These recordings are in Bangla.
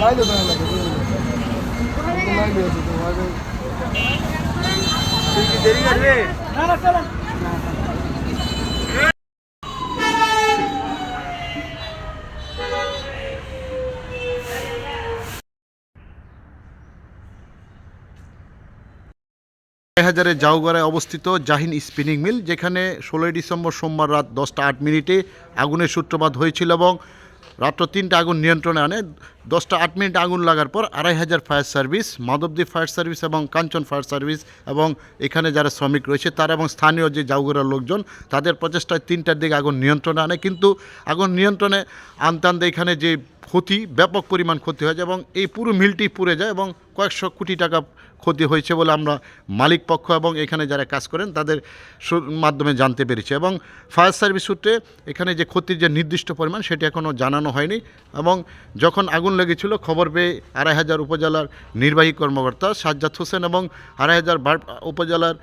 লাইলে দাঁড়া লাগে লাইলে আছে তো আগে তুই কি দেরি করবে? হাজারে জাউগড়ায় অবস্থিত জাহিন স্পিনিং মিল যেখানে ষোলোই ডিসেম্বর সোমবার রাত দশটা আট মিনিটে আগুনের সূত্রপাত হয়েছিল এবং রাত্র তিনটা আগুন নিয়ন্ত্রণে আনে, দশটা আট মিনিট আগুন লাগার পর Araihazar fire service Madhabdi fire service এবং কাঞ্চন ফায়ার সার্ভিস এবং এখানে যারা শ্রমিক রয়েছে, তারা এবং স্থানীয় যে জাউগুড়ার লোকজন, তাদের প্রচেষ্টায় তিনটার দিকে আগুন নিয়ন্ত্রণে আনে। কিন্তু আগুন নিয়ন্ত্রণে আনতে আনতে এখানে যে ক্ষতি, ব্যাপক পরিমাণ ক্ষতি হয় এবং এই পুরো মিলটি পুড়ে যায় এবং কয়েকশো কোটি টাকা ক্ষতি হয়েছে বলে আমরা মালিক পক্ষ এবং এখানে যারা কাজ করেন তাদের মাধ্যমে জানতে পেরেছি এবং ফায়ার সার্ভিস সূত্রে এখানে যে ক্ষতির যে নির্দিষ্ট পরিমাণ সেটি এখনও জানানো হয়নি এবং যখন আগুন লেগেছিল খবর পেয়ে আড়াই হাজার উপজেলার নির্বাহী কর্মকর্তা সাজ্জাদ হোসেন এবং আড়াই হাজার বার উপজেলার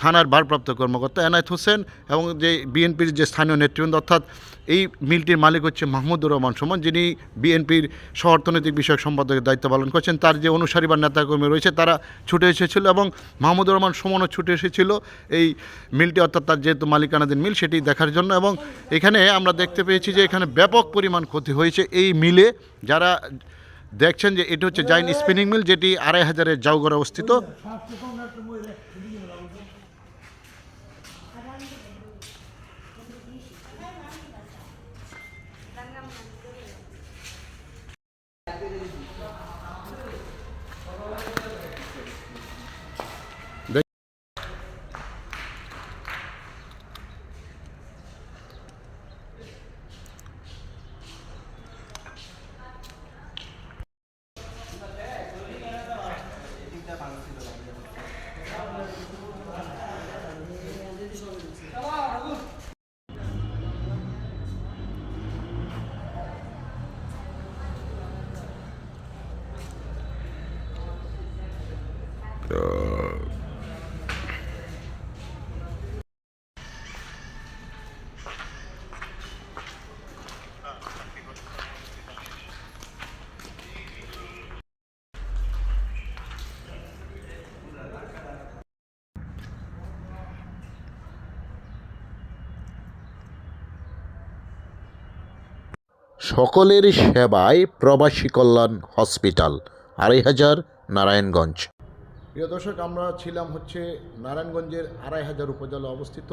থানার ভারপ্রাপ্ত কর্মকর্তা এনায়েত হোসেন এবং যে বিএনপির যে স্থানীয় নেতৃবৃন্দ, অর্থাৎ এই মিলটির মালিক হচ্ছে মাহমুদুর রহমান সুমন, যিনি বিএনপির সহ অর্থনৈতিক বিষয়ক সম্পাদকের দায়িত্ব পালন করছেন। তার যে অনুসারী বা নেতাকর্মী রয়েছে, তারা ছুটে এসেছিল এবং মাহমুদুর রহমান সুমনও ছুটে এসেছিল এই মিলটি, অর্থাৎ তার যেহেতু মালিকানাধীন মিল, সেটি দেখার জন্য এবং এখানে আমরা দেখতে পেয়েছি যে এখানে ব্যাপক পরিমাণ ক্ষতি হয়েছে এই মিলে। যারা দেখছেন যে এটি হচ্ছে জাইন স্পিনিং মিল, যেটি আড়াই হাজারের জাউগড়ে অবস্থিত। সকলের সেবায় প্রবাসী কল্যাণ হসপিটাল, আড়াই হাজার নারায়ণগঞ্জ। প্রিয় দর্শক, আমরা ছিলাম হচ্ছে নারায়ণগঞ্জের আড়াই হাজার উপজেলা অবস্থিত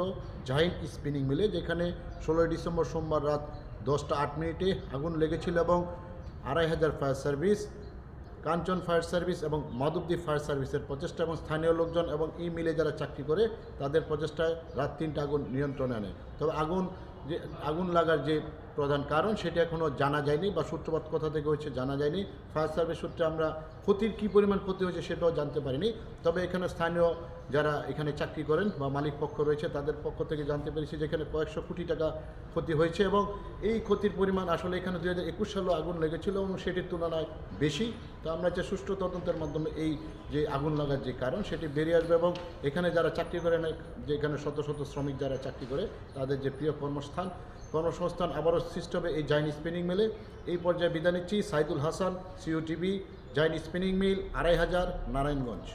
জাহিন স্পিনিং মিলে, যেখানে ষোলোই ডিসেম্বর সোমবার রাত দশটা আট মিনিটে আগুন লেগেছিল এবং Araihazar fire service, Kanchan fire service এবং মাধবদী ফায়ার সার্ভিসের প্রচেষ্টা এবং স্থানীয় লোকজন এবং ই মিলে যারা চাকরি করে, তাদের প্রচেষ্টায় রাত তিনটা আগুন নিয়ন্ত্রণে আনে। তবে আগুন যে, আগুন লাগার যে প্রধান কারণ, সেটা এখনও জানা যায়নি বা সূত্রপাত কোথা থেকে হয়েছে জানা যায়নি। ফায়ার সার্ভিস সূত্রে আমরা ক্ষতির কী পরিমাণ ক্ষতি হয়েছে সেটাও জানতে পারিনি। তবে এখানে স্থানীয় যারা এখানে চাকরি করেন বা মালিক পক্ষ রয়েছে, তাদের পক্ষ থেকে জানতে পেরেছি যে এখানে কয়েকশো কোটি টাকা ক্ষতি হয়েছে এবং এই ক্ষতির পরিমাণ আসলে এখানে দুই হাজার একুশ সালেও আগুন লেগেছিল এবং সেটির তুলনায় বেশি। তো আমরা যে সুষ্ঠু তদন্তের মাধ্যমে এই যে আগুন লাগার যে কারণ, সেটি বেরিয়ে আসবে এবং এখানে যারা চাকরি করেন যে এখানে শত শত শ্রমিক যারা চাকরি করে, তাদের যে প্রিয় কর্মস্থান, কর্মসংস্থান আবারও সৃষ্টি হবে এই জাইন স্পিনিং মিলে এই পর্যায়ে বিদায় নিচ্ছি। Saidul Hasan TV Zain spinning mill Araihazar Narayanganj.